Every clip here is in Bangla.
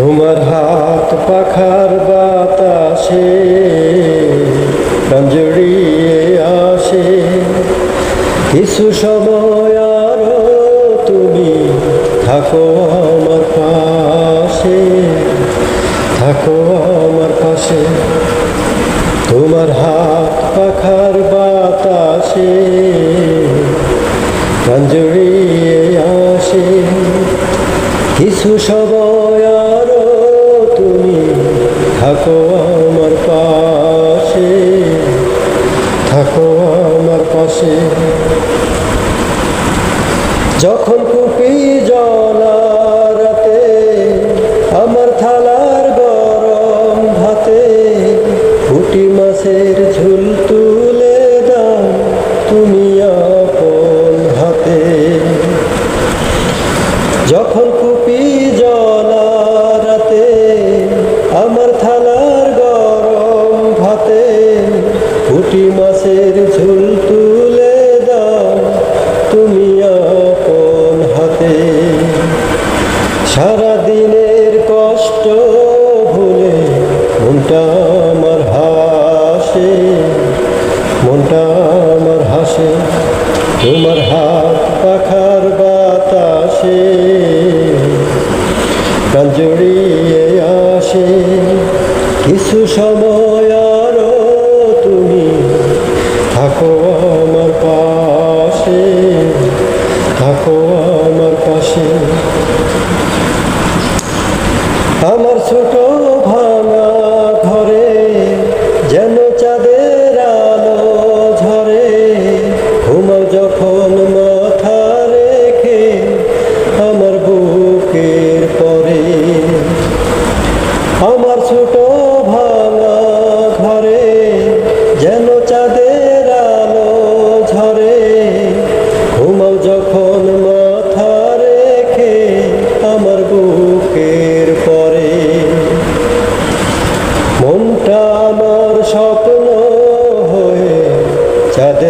তোমার হাত পাখার বাতাসে প্রাণ জড়িয়ে আসে। কিছু সময় আরও তুমি থাকো আমার পাশে, থাকো আমার পাশে। তোমার হাত পাখার বাতাসে প্রাণ জড়িয়ে আসে। কিছু সময় মাছের ঝুল তুলে দাও তুমি আপন হাতে। যখন কুপি জলারাতে আমার থালার গরম ভাতে ফুটি মাছের ঝুল তুলে দাও তুমি আপন হাতে। সারা হাসে তোমার হাত পাখার বাতাসে প্রাণ জড়িয়ে আসে। কিছু সময় আরও তুমি থাকো আমার পাশে। থাকো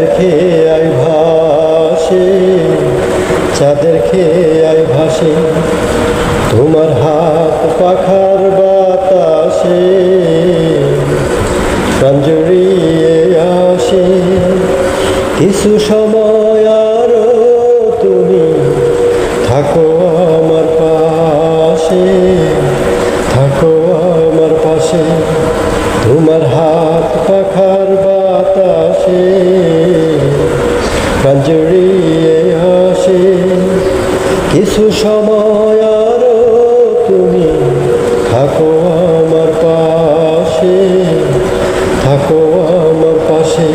চাঁদের খেয়ে আই ভাসে চাঁদের খেয়াই ভাসে, তোমার হাত পাখার বাতাসে প্রাঞ্জরিয়ে আসে। কিছু সময় আরও তুমি থাকো আরও তুমি থাকো আমার পাশে থাকো আমার পাশে।